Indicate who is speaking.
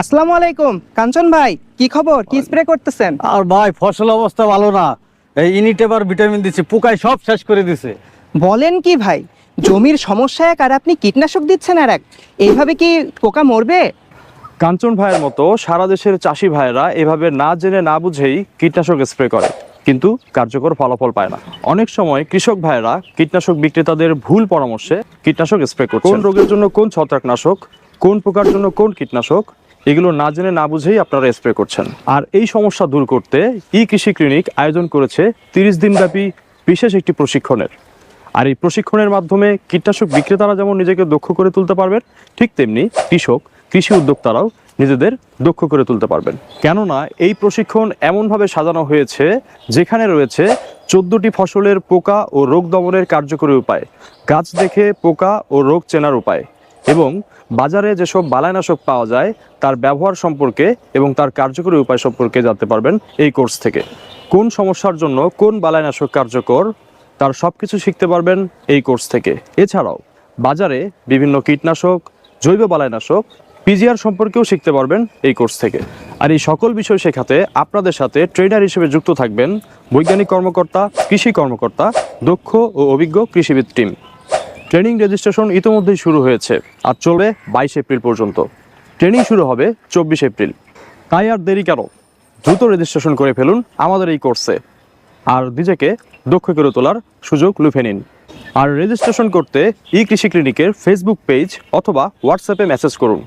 Speaker 1: আসসালামু আলাইকুম। কাঞ্চন ভাই কি খবর? কি স্প্রে করতেছেন?
Speaker 2: আর ভাই ফসল অবস্থা ভালো না। এই ইনিটেবার ভিটামিন দিচ্ছে পোকায় সব শেষ করে দিছে।
Speaker 1: বলেন কি ভাই জমির সমস্যা এক আর আপনি কীটনাশক দিচ্ছেন আর এক। এইভাবে কি পোকা মরবে?
Speaker 3: কাঞ্চন ভাইয়ের মতো সারা দেশের চাষি ভাইয়েরা এভাবে না জেনে না বুঝেই কীটনাশক স্প্রে করে। কিন্তু কার্যকর ফলাফল পায় না। অনেক সময় কৃষক ভাইয়েরা কীটনাশক বিক্রেতাদের ভুল পরামর্শে কীটনাশক স্প্রে করে কোন রোগের জন্য কোন ছত্রাকনাশক কোন পোকার জন্য কোন কীটনাশক এগুলো না জেনে না বুঝেই আপনারা স্প্রে করছেন। আর এই সমস্যা দূর করতে ই কৃষি ক্লিনিক আয়োজন করেছে তিরিশ দিনব্যাপী বিশেষ একটি প্রশিক্ষণের। আর এই প্রশিক্ষণের মাধ্যমে কীটনাশক বিক্রেতারা যেমন নিজেকে দক্ষ করে তুলতে পারবেন, ঠিক তেমনি কৃষক, কৃষি উদ্যোক্তারাও নিজেদের দক্ষ করে তুলতে পারবেন। কেননা এই প্রশিক্ষণ এমনভাবে সাজানো হয়েছে, যেখানে রয়েছে চোদ্দটি ফসলের পোকা ও রোগ দমনের কার্যকরী উপায়। গাছ দেখে পোকা ও রোগ চেনার উপায়। এবং বাজারে যেসব বালাইনাশক পাওয়া যায়, তার ব্যবহার সম্পর্কে এবং তার কার্যকরী উপায় সম্পর্কে জানতে পারবেন এই কোর্স থেকে। কোন সমস্যার জন্য কোন বালাইনাশক কার্যকর, তার সব কিছু শিখতে পারবেন এই কোর্স থেকে। এছাড়াও, বাজারে বিভিন্ন কীটনাশক, জৈব বালাইনাশক পিজিআর সম্পর্কেও শিখতে পারবেন এই কোর্স থেকে। আর এই সকল বিষয় শেখাতে আপনাদের সাথে ট্রেনার হিসেবে যুক্ত থাকবেন বৈজ্ঞানিক কর্মকর্তা, কৃষি কর্মকর্তা, দক্ষ ও অভিজ্ঞ কৃষিবিদ টিম। ট্রেনিং রেজিস্ট্রেশন ইতিমধ্যেই শুরু হয়েছে আর চলবে বাইশ এপ্রিল পর্যন্ত। ট্রেনিং শুরু হবে চব্বিশ এপ্রিল। তাই আর দেরি কেন? দ্রুত রেজিস্ট্রেশন করে ফেলুন আমাদের এই কোর্সে। আর নিজেকে দক্ষ করে তোলার সুযোগ লুফে নিন। আর রেজিস্ট্রেশন করতে ই কৃষি ক্লিনিকের ফেসবুক পেজ অথবা হোয়াটসঅ্যাপে মেসেজ করুন।